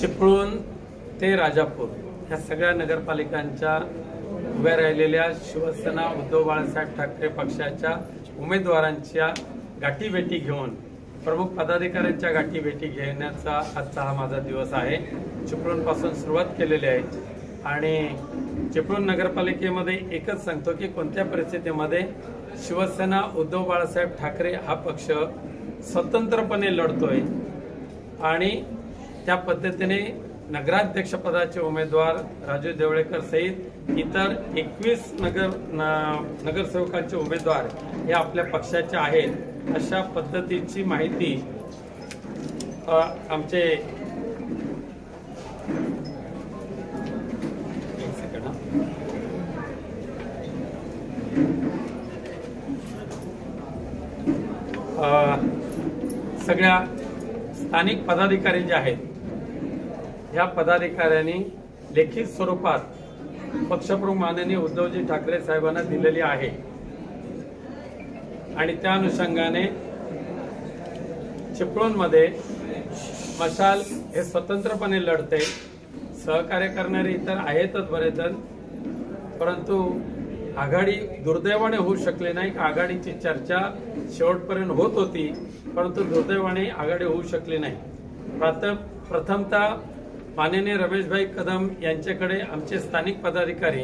चिपळूण ते राजापूर ह्या सगळ्या नगरपालिकांच्या उभ्या राहिलेल्या शिवसेना उद्धव बाळासाहेब ठाकरे पक्षाच्या उमेदवारांच्या गाठीभेटी घेऊन प्रमुख पदाधिकाऱ्यांच्या गाठीभेटी घेण्याचा आजचा हा माझा दिवस आहे. चिपळूणपासून सुरुवात केलेली आहे. आणि चिपळूण नगरपालिकेमध्ये एकच सांगतो की कोणत्या परिस्थितीमध्ये शिवसेना उद्धव बाळासाहेब ठाकरे हा पक्ष स्वतंत्रपणे लढतोय आणि त्या पद्धतीने नगराध्यक्षपदाचे उमेदवार राजू देवळेकर सहित इतर एकवीस नगर नगरसेवकांचे उमेदवार हे आपल्या पक्षाचे आहेत. अशा पद्धतीची माहिती आमचे सगळ्या स्थानिक पदाधिकारी जे आहेत या पदाधिकाऱ्यांनी लेखित स्वरूपात पक्षप्रमुख माननीय उद्धवजी ठाकरे साहेबांना दिलेली आहे. आणि त्या अनुषंगाने चिपळूणमध्ये मशाल हे स्वतंत्रपणे लढते सहकार्य करणारे इतर आहेतच बरेच जण परंतु आघाडी दुर्दैवाने होऊ शकले नाही. आघाडीची चर्चा शेवटपर्यंत होत होती परंतु दुर्दैवाने आघाडी होऊ शकली नाही. प्रथम प्रथमतः माननीय रमेशभाई कदम यांच्याकडे आमचे स्थानिक पदाधिकारी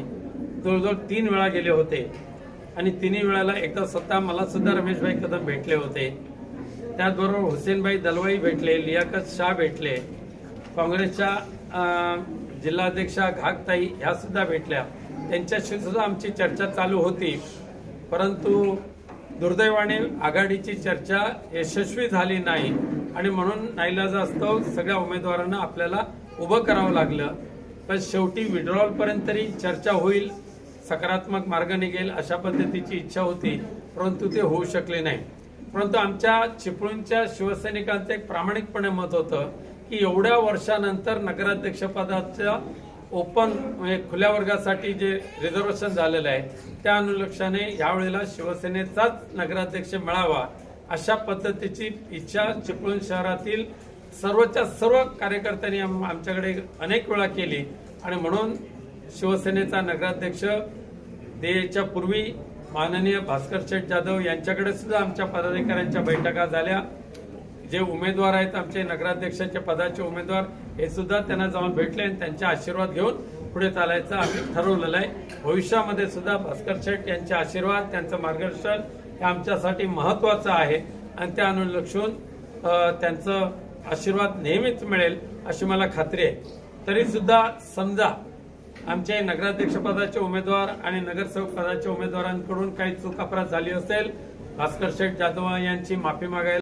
जवळजवळ तीन वेळा गेले होते. आणि तिन्ही वेळाला एकदा स्वतः मला सुद्धा रमेशभाई कदम भेटले होते. त्याचबरोबर हुसेनभाई दलवाई भेटले लियाकत शाह भेटले काँग्रेसच्या जिल्हाध्यक्षा घागताई ह्या सुद्धा भेटल्या. त्यांच्याशी सुद्धा आमची चर्चा चालू होती. परंतु दुर्दैवाने आघाडीची चर्चा यशस्वी झाली नाही. आणि म्हणून नाईलाजास्तव सगळ्या उमेदवारांना आपल्याला उभं करावं लागलं. पण शेवटी विड्रॉल पर्यंत तरी चर्चा होईल सकारात्मक मार्ग निघेल अशा पद्धतीची इच्छा होती परंतु ते होऊ शकले नाही. परंतु आमच्या चिपळूणच्या शिवसैनिकांचं एक प्रामाणिकपणे मत होतं की एवढ्या वर्षानंतर नगराध्यक्षपदाच्या ओपन म्हणजे खुल्या वर्गासाठी जे रिझर्वेशन झालेलं आहे त्या अनुलक्षाने यावेळेला शिवसेनेचाच नगराध्यक्ष मिळावा. अशा पद्धतीची इच्छा चिपळूण शहरातील सर्वच्या सर्व कार्यकर्त्यांनी आम- आमच्याकडे अनेक वेळा केली. आणि म्हणून शिवसेनेचा नगराध्यक्ष देच्या पूर्वी माननीय भास्कर शेठ जाधव यांच्याकडे सुद्धा आमच्या पदाधिकाऱ्यांच्या बैठका झाल्या. जे उमेदवार आहेत आमचे नगराध्यक्षाच्या पदाचे उमेदवार हे सुद्धा त्यांना जाऊन भेटले आणि त्यांचे आशीर्वाद घेऊन पुढे चालायचं आम्ही ठरवलेलं आहे. भविष्यामध्ये सुद्धा भास्कर शेठ यांचे आशीर्वाद त्यांचं मार्गदर्शन हे आमच्यासाठी महत्वाचं आहे. आणि त्या अनुलक्षून त्यांचं आशीर्वाद नेहमीच मिळेल अशी मला खात्री आहे. तरी सुद्धा समजा आमचे नगराध्यक्षपदाचे उमेदवार आणि नगरसेवक पदाच्या उमेदवारांकडून काही चूक झाली असेल भास्कर शेठ जाधव यांची माफी मागायला